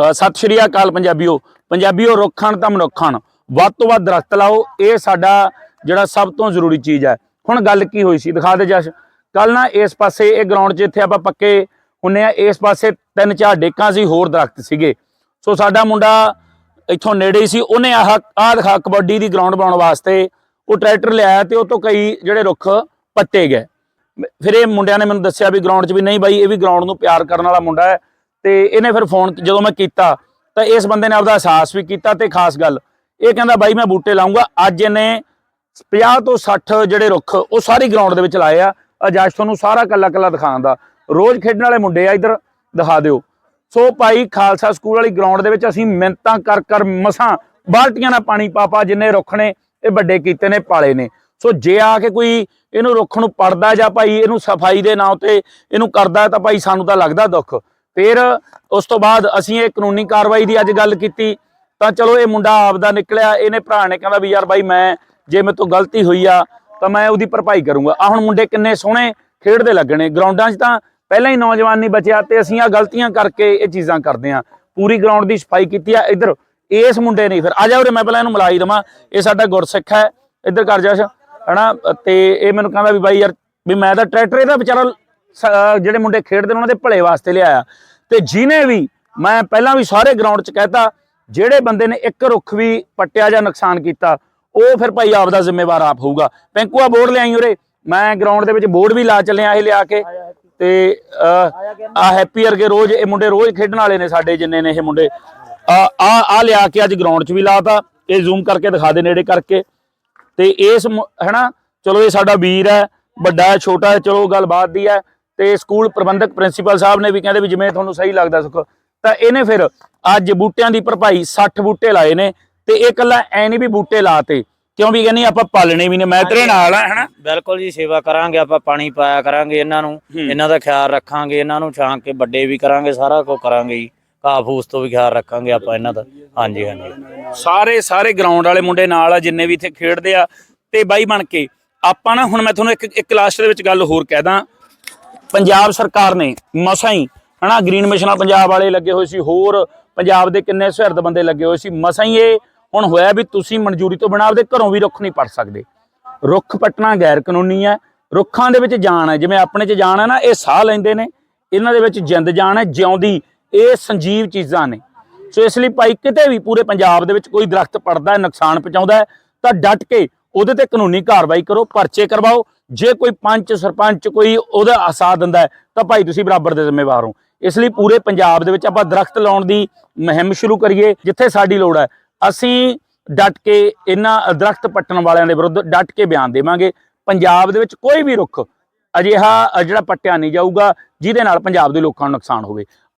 ਸਤਿ ਸ਼੍ਰੀ ਅਕਾਲ ਪੰਜਾਬੀਓ। ਪੰਜਾਬੀਓ ਰੁੱਖਾਂ ਤਾਂ ਮਨੁੱਖਾਂ ਵੱਧ ਤੋਂ ਵੱਧ ਦਰਖਤ ਲਾਓ। ਇਹ ਸਾਡਾ ਜਿਹੜਾ ਸਭ ਤੋਂ ਜ਼ਰੂਰੀ ਚੀਜ਼ ਹੈ। ਹੁਣ ਗੱਲ ਕੀ ਹੋਈ ਸੀ? ਦਿਖਾ ਦੇ ਜਸ਼। ਕੱਲ ਨਾ ਇਸ ਪਾਸੇ, ਇਹ ਗਰਾਊਂਡ 'ਚ ਇੱਥੇ ਆਪਾਂ ਪੱਕੇ ਹੁੰਨੇ ਆ। ਇਸ ਪਾਸੇ ਤਿੰਨ ਚਾਰ ਡੇਕਾਂ ਸੀ, ਹੋਰ ਦਰਖਤ ਸੀਗੇ। ਸੋ ਸਾਡਾ ਮੁੰਡਾ ਇੱਥੋਂ ਨੇੜੇ ਸੀ। ਉਹਨੇ ਆਹ ਆਹ ਦਿਖਾ, ਕਬੱਡੀ ਦੀ ਗਰਾਊਂਡ ਬਣਾਉਣ ਵਾਸਤੇ ਉਹ ਟਰੈਕਟਰ ਲਿਆਇਆ ਤੇ ਉਹ ਤੋਂ ਕਈ ਜਿਹੜੇ ਰੁੱਖ ਪੱਟੇ ਗਏ। ਫਿਰ ਇਹ ਮੁੰਡਿਆਂ ਨੇ ਮੈਨੂੰ ਦੱਸਿਆ ਵੀ ਗਰਾਊਂਡ 'ਚ ਵੀ ਨਹੀਂ ਬਾਈ, ਇਹ ਵੀ ਗਰਾਊਂਡ ਨੂੰ ਪਿਆਰ ਕਰਨ ਵਾਲਾ ਮੁੰਡਾ ਹੈ। ਤੇ ਇਹਨੇ ਫਿਰ ਫੋਨ ਜਦੋਂ ਮੈਂ ਕੀਤਾ, ਤਾਂ ਇਸ ਬੰਦੇ ਨੇ ਆਪਦਾ ਅਹਿਸਾਸ ਵੀ ਕੀਤਾ ਤੇ ਖਾਸ ਗੱਲ, ਇਹ ਕਹਿੰਦਾ ਬਾਈ ਮੈਂ ਬੂਟੇ ਲਾਉਂਗਾ ਅੱਜ ਇਹਨੇ 50 ਤੋਂ 60 ਜਿਹੜੇ ਰੁੱਖ, ਉਹ ਸਾਰੀ ਗਰਾਊਂਡ ਦੇ ਵਿੱਚ ਲਾਏ ਆ ਅਜਾਸ਼ ਤੁਹਾਨੂੰ ਸਾਰਾ ਕੱਲਾ ਕੱਲਾ ਦਿਖਾਉਂਦਾ ਰੋਜ਼ ਖੇਡਣ ਵਾਲੇ ਮੁੰਡੇ ਆ ਇੱਧਰ, ਦਿਖਾ ਦਿਓ। ਸੋ ਭਾਈ ਖਾਲਸਾ ਸਕੂਲ ਵਾਲੀ ਗਰਾਊਂਡ ਦੇ ਵਿੱਚ ਅਸੀਂ ਮਿੰਤਾਂ ਕਰ ਕਰ ਮਸਾਂ ਬਾਲਟੀਆਂ ਨਾਲ ਪਾਣੀ ਪਾ ਪਾ ਜਿੰਨੇ ਰੁੱਖ ਨੇ, ਇਹ ਵੱਡੇ ਕੀਤੇ ਨੇ, ਪਾਲੇ ਨੇ। ਸੋ ਜੇ ਆ ਕੇ ਕੋਈ ਇਹਨੂੰ ਰੁੱਖ ਨੂੰ ਪੜਦਾ ਜਾਂ ਭਾਈ ਇਹਨੂੰ ਸਫ਼ਾਈ ਦੇ ਨਾਂ ਤੇ ਇਹਨੂੰ ਕਰਦਾ ਤਾਂ ਭਾਈ ਸਾਨੂੰ ਤਾਂ ਲੱਗਦਾ ਦੁੱਖ। ਫਿਰ ਉਸ ਤੋਂ ਬਾਅਦ ਅਸੀਂ ਇਹ ਕਾਨੂੰਨੀ ਕਾਰਵਾਈ ਦੀ ਅੱਜ ਗੱਲ ਕੀਤੀ, ਤਾਂ ਚਲੋ ਇਹ ਮੁੰਡਾ ਆਪਦਾ ਨਿਕਲਿਆ, ਇਹਨੇ ਭਰਾ ਨੇ ਕਹਿੰਦਾ ਵੀ ਯਾਰ ਬਾਈ ਮੈਂ ਜੇ ਮੇਰੇ ਤੋਂ ਗਲਤੀ ਹੋਈ ਆ, ਤਾਂ ਮੈਂ ਉਹਦੀ ਭਰਪਾਈ ਕਰੂੰਗਾ। ਆ ਹੁਣ ਮੁੰਡੇ ਕਿੰਨੇ ਸੋਹਣੇ ਖੇਡਦੇ ਲੱਗਣੇ, ਗਰਾਊਂਡਾਂ 'ਚ ਤਾਂ ਪਹਿਲਾਂ ਹੀ ਨੌਜਵਾਨ ਨਹੀਂ ਬਚਿਆ ਤੇ ਅਸੀਂ ਆ ਗਲਤੀਆਂ ਕਰਕੇ ਇਹ ਚੀਜ਼ਾਂ ਕਰਦੇ ਆ ਪੂਰੀ ਗਰਾਊਂਡ ਦੀ ਸਫ਼ਾਈ ਕੀਤੀ ਆ, ਇੱਧਰ ਇਸ ਮੁੰਡੇ ਨੇ ਫਿਰ, ਆ ਜਾ ਉਰੇ ਮੈਂ ਪਹਿਲਾਂ ਇਹਨੂੰ ਮਿਲਾਈ ਦਵਾਂ, ਇਹ ਸਾਡਾ ਗੁਰਸਿੱਖ ਹੈ, ਇੱਧਰ ਕਰ ਜਾ ਹਨਾ, ਤੇ ਇਹ ਮੈਨੂੰ ਕਹਿੰਦਾ ਵੀ ਬਾਈ ਯਾਰ, ਵੀ ਮੈਂ ਤਾਂ ਟਰੈਕਟਰ ਇਹਦਾ ਵਿਚਾਰਾ ਜਿਹੜੇ ਮੁੰਡੇ ਖੇਡਦੇ ਨੇ ਉਹਨਾਂ ਦੇ ਭਲੇ ਵਾਸਤੇ ਲਿਆਇਆ। ਤੇ ਜਿਹਨੇ ਵੀ, ਮੈਂ ਪਹਿਲਾਂ ਵੀ ਸਾਰੇ ਗਰਾਊਂਡ 'ਚ ਕਹਿਤਾ ਜਿਹੜੇ ਬੰਦੇ ਨੇ ਇੱਕ ਰੁੱਖ ਵੀ ਪੱਟਿਆ ਜਾਂ ਨੁਕਸਾਨ ਕੀਤਾ, ਉਹ ਫਿਰ ਭਾਈ ਆਪਦਾ ਜ਼ਿੰਮੇਵਾਰ ਆਪ ਹੋਊਗਾ। ਪੈਂਕੂਆ ਬੋਰਡ ਲਿਆਈ ਉਰੇ। ਮੈਂ ਗਰਾਊਂਡ ਦੇ ਵਿੱਚ ਬੋਰਡ ਵੀ ਲਾ ਚੱਲਿਆ ਇਹ ਲਿਆ ਕੇ। ਤੇ ਆ ਹੈਪੀ ਵਰਗੇ ਰੋਜ਼ ਇਹ ਮੁੰਡੇ ਰੋਜ਼ ਖੇਡਣ ਵਾਲੇ ਨੇ ਸਾਡੇ ਜਿੰਨੇ ਨੇ ਇਹ ਮੁੰਡੇ। ਆ ਆ ਲਿਆ ਕੇ ਅੱਜ ਗਰਾਊਂਡ 'ਚ ਵੀ ਲਾਤਾ ਇਹ ਜ਼ੂਮ ਕਰਕੇ ਦਿਖਾ ਦੇ ਨੇੜੇ ਕਰਕੇ। ਤੇ ਇਸ ਮੁ- ਹੈਨਾ, ਚਲੋ ਇਹ ਸਾਡਾ ਵੀਰ ਹੈ, ਵੱਡਾ ਹੈ, ਛੋਟਾ ਹੈ, ਚਲੋ ਗੱਲਬਾਤ ਦੀ ਹੈ। ਤੇ ਸਕੂਲ ਪ੍ਰਬੰਧਕ ਪ੍ਰਿੰਸੀਪਲ ਸਾਹਿਬ ਨੇ ਵੀ ਕਹਿੰਦੇ ਵੀ ਜਿਵੇਂ ਤੁਹਾਨੂੰ ਸਹੀ ਲੱਗਦਾ ਸੁਖ ਤਾਂ ਇਹਨੇ ਫਿਰ ਅੱਜ ਬੂਟਿਆਂ ਦੀ ਭਰਪਾਈ 60 ਬੂਟੇ ਲਾਏ ਨੇ ਤੇ ਇਹ ਕੱਲਾ ਐ ਨਹੀਂ ਵੀ ਬੂਟੇ ਲਾਤੇ ਕਿਉਂ ਵੀ ਕਹਿੰਨੀ ਆਪਾਂ ਪਾਲਣੇ ਵੀ ਨੇ ਮੈਂ ਤੇਰੇ ਨਾਲ ਆ ਹੈਨਾ? ਬਿਲਕੁਲ ਜੀ ਸੇਵਾ ਕਰਾਂਗੇ ਆਪਾਂ ਪਾਣੀ ਪਾਇਆ ਕਰਾਂਗੇ ਇਹਨਾਂ ਨੂੰ। ਇਹਨਾਂ ਦਾ ਖਿਆਲ ਰੱਖਾਂਗੇ ਇਹਨਾਂ ਨੂੰ ਛਾਂ ਕੇ ਵੱਡੇ ਵੀ ਕਰਾਂਗੇ ਸਾਰਾ ਕੁਝ ਕਰਾਂਗੇ ਜੀ। ਘਾਹ ਫੂਸ ਤੋਂ ਵੀ ਖਿਆਲ ਰੱਖਾਂਗੇ ਆਪਾਂ ਇਹਨਾਂ ਦਾ। ਹਾਂਜੀ ਹਾਂਜੀ। ਸਾਰੇ ਸਾਰੇ ਗਰਾਊਂਡ ਵਾਲੇ ਮੁੰਡੇ ਨਾਲ ਆ ਜਿੰਨੇ ਵੀ ਇੱਥੇ ਖੇਡਦੇ ਆ ਤੇ ਬਾਈ ਬਣ ਕੇ ਆਪਾਂ ਨਾ ਹੁਣ ਮੈਂ ਤੁਹਾਨੂੰ ਇੱਕ ਇੱਕ ਲਾਸਟ ਦੇ ਵਿੱਚ ਗੱਲ ਹੋਰ ਕਹਿ ਦਾਂ। ਪੰਜਾਬ ਸਰਕਾਰ ਨੇ ਮਸਾਂ ਹੀ, ਹਨਾ ਗ੍ਰੀਨ ਮਿਸ਼ਨਾਂ ਪੰਜਾਬ ਵਾਲੇ ਲੱਗੇ ਹੋਏ ਸੀ, ਹੋਰ ਪੰਜਾਬ ਦੇ ਕਿੰਨੇ ਸੁਹਿਰਦ ਬੰਦੇ ਲੱਗੇ ਹੋਏ ਸੀ, ਮਸਾਂ ਹੀ ਇਹ ਹੁਣ ਹੋਇਆ ਵੀ ਤੁਸੀਂ ਮਨਜ਼ੂਰੀ ਤੋਂ ਬਿਨਾਂ ਆਪਦੇ ਘਰੋਂ ਵੀ ਰੁੱਖ ਨਹੀਂ ਪੱਟ ਸਕਦੇ। ਰੁੱਖ ਪੱਟਣਾ ਗੈਰ ਕਾਨੂੰਨੀ ਹੈ, ਰੁੱਖਾਂ ਦੇ ਵਿੱਚ ਜਾਨ ਹੈ, ਜਿਵੇਂ ਆਪਣੇ 'ਚ ਜਾਨ ਹੈ ਨਾ, ਇਹ ਸਾਹ ਲੈਂਦੇ ਨੇ, ਇਹਨਾਂ ਦੇ ਵਿੱਚ ਜਿੰਦ ਜਾਨ ਹੈ, ਜਿਉਂਦੀ, ਇਹ ਸੰਜੀਵ ਚੀਜ਼ਾਂ ਨੇ। ਸੋ ਇਸ ਲਈ ਭਾਈ ਕਿਤੇ ਵੀ ਪੂਰੇ ਪੰਜਾਬ ਦੇ ਵਿੱਚ ਕੋਈ ਦਰਖਤ ਪੜਦਾ ਹੈ, ਨੁਕਸਾਨ ਪਹੁੰਚਾਉਂਦਾ ਹੈ, ਤਾਂ ਡਟ ਕੇ ਉਹਦੇ ਤੇ ਕਾਨੂੰਨੀ ਕਾਰਵਾਈ ਕਰੋ, ਪਰਚੇ ਕਰਵਾਓ ਜੇ ਕੋਈ ਪੰਚ, ਸਰਪੰਚ ਕੋਈ ਉਹਦਾ ਸਾਥ ਦਿੰਦਾ ਹੈ, ਤਾਂ ਭਾਈ ਤੁਸੀਂ ਬਰਾਬਰ ਦੇ ਜ਼ਿੰਮੇਵਾਰ ਹੋ। ਇਸ ਲਈ ਪੂਰੇ ਪੰਜਾਬ ਦੇ ਵਿੱਚ ਆਪਾਂ ਦਰਖਤ ਲਾਉਣ ਦੀ ਮੁਹਿੰਮ ਸ਼ੁਰੂ ਕਰੀਏ, ਜਿੱਥੇ ਸਾਡੀ ਲੋੜ ਹੈ। ਅਸੀਂ ਡਟ ਕੇ ਇਹਨਾਂ ਦਰਖਤ ਪੱਟਣ ਵਾਲਿਆਂ ਦੇ ਵਿਰੁੱਧ ਡਟ ਕੇ ਬਿਆਨ ਦੇਵਾਂਗੇ। ਪੰਜਾਬ ਦੇ ਵਿੱਚ ਕੋਈ ਵੀ ਰੁੱਖ ਅਜਿਹਾ ਜਿਹੜਾ ਪੱਟਿਆ ਨਹੀਂ ਜਾਊਗਾ, ਜਿਹਦੇ ਨਾਲ ਪੰਜਾਬ ਦੇ ਲੋਕਾਂ ਨੂੰ ਨੁਕਸਾਨ ਹੋਵੇ।